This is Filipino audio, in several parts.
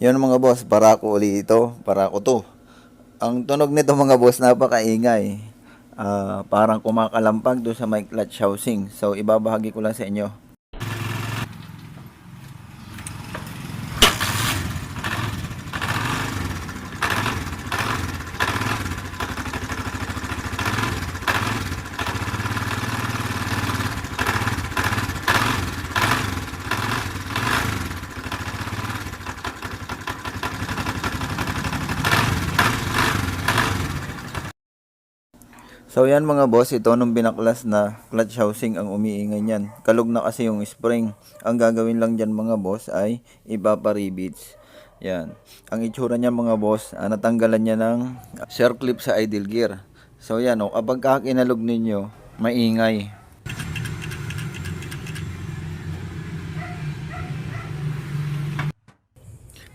Yun mga boss, para ko uli ito, para ko to. Ang tunog nito mga boss, napakaingay. Ah, parang kumakalampag doon sa may clutch housing. So, ibabahagi ko lang sa inyo. So yan mga boss, ito nung binaklas na clutch housing ang umiingay niyan. Kalog na kasi yung spring. Ang gagawin lang dyan mga boss ay ipapa-rivets. Yan. Ang itsura niya mga boss, ah, natanggalan niya ng circlip sa idle gear. So yan, oh, kapag kakinalog ninyo, maingay.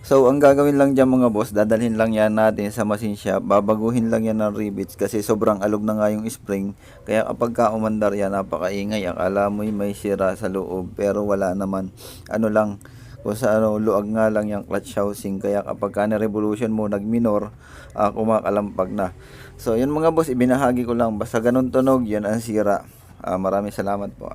So, ang gagawin lang dyan mga boss, dadalhin lang yan natin sa machine shop, babaguhin lang yan ng rivets kasi sobrang alog na nga yung spring. Kaya kapag ka umandar yan, napakaingay. Akala mo may sira sa loob, pero wala naman. Ano lang, kung sa ano, luag nga lang yung clutch housing. Kaya kapag ka na-revolution mo, nag-minor, ah, kumakalampag na. So, yun mga boss, ibinahagi ko lang. Basta ganun tunog, yun ang sira. Ah, maraming salamat po.